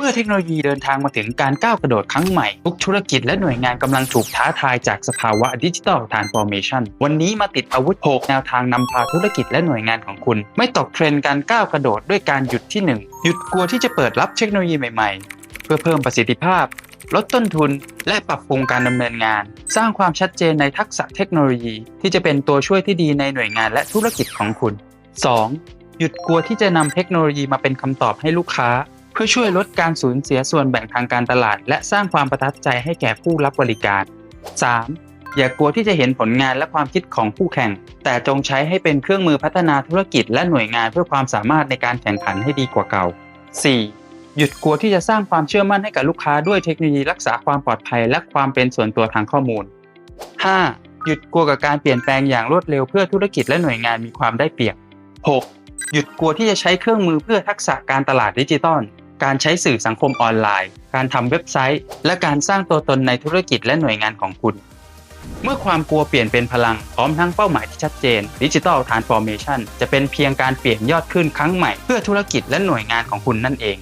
มื่อเทคโนโลยีเดินทางมาถึงการก้าวกระโดดครั้งใหม่ ทุกธุรกิจและหน่วยงานกำลังถูกท้าทายจากสภาวะดิจิทัลทรานส์ฟอร์เมชันวันนี้มาติดอาวุธโผกแนวทางนำพาธุรกิจและหน่วยงานของคุณ ไม่ตกเทรนด์การก้าวกระโดดด้วยการหยุดที่หนึ่งหยุดกลัวที่จะเปิดรับเทคโนโลยีใหม่ๆ เพื่อเพิ่มประสิทธิภาพ ลดต้นทุน และปรับปรุงการดำเนินงาน สร้างความชัดเจนในทักษะเทคโนโลยี ที่จะเป็นตัวช่วยที่ดีในหน่วยงานและธุรกิจของคุณ 2. หยุดกลัวที่จะนำเทคโนโลยีมาเป็นคำตอบให้ลูกค้า พื่อช่วยลดการสูญเสียส่วนแบ่งทางการตลาด และสร้างความประทับใจให้แก่ผู้รับบริการ 3. อย่ากลัวที่จะเห็นผลงานและความคิดของคู่แข่ง แต่จงใช้ให้เป็นเครื่องมือพัฒนาธุรกิจและหน่วยงานเพื่อความสามารถในการแข่งขันให้ดีกว่าเก่า 4. หยุดกลัวที่จะสร้างความเชื่อมั่นให้กับลูกค้าด้วยเทคโนโลยีรักษาความปลอดภัย และความเป็นส่วนตัวทางข้อมูล 5. หยุดกลัวกับการเปลี่ยนแปลงอย่างรวดเร็วเพื่อธุรกิจและหน่วยงานมีความได้เปรียบ 6. หยุดกลัวที่จะใช้เครื่องมือเพื่อทักษะการตลาดดิจิตอล การใช้สื่อสังคมออนไลน์ การทำเว็บไซต์ และการสร้างตัวตนในธุรกิจและหน่วยงานของคุณ เมื่อความกลัวเปลี่ยนเป็นพลังพร้อมทั้งเป้าหมายที่ชัดเจนดิจิทัลทรานส์ฟอร์เมชันจะเป็นเพียงการเปลี่ยนยอดขึ้นครั้งใหม่เพื่อธุรกิจและหน่วยงานของคุณนั่นเอง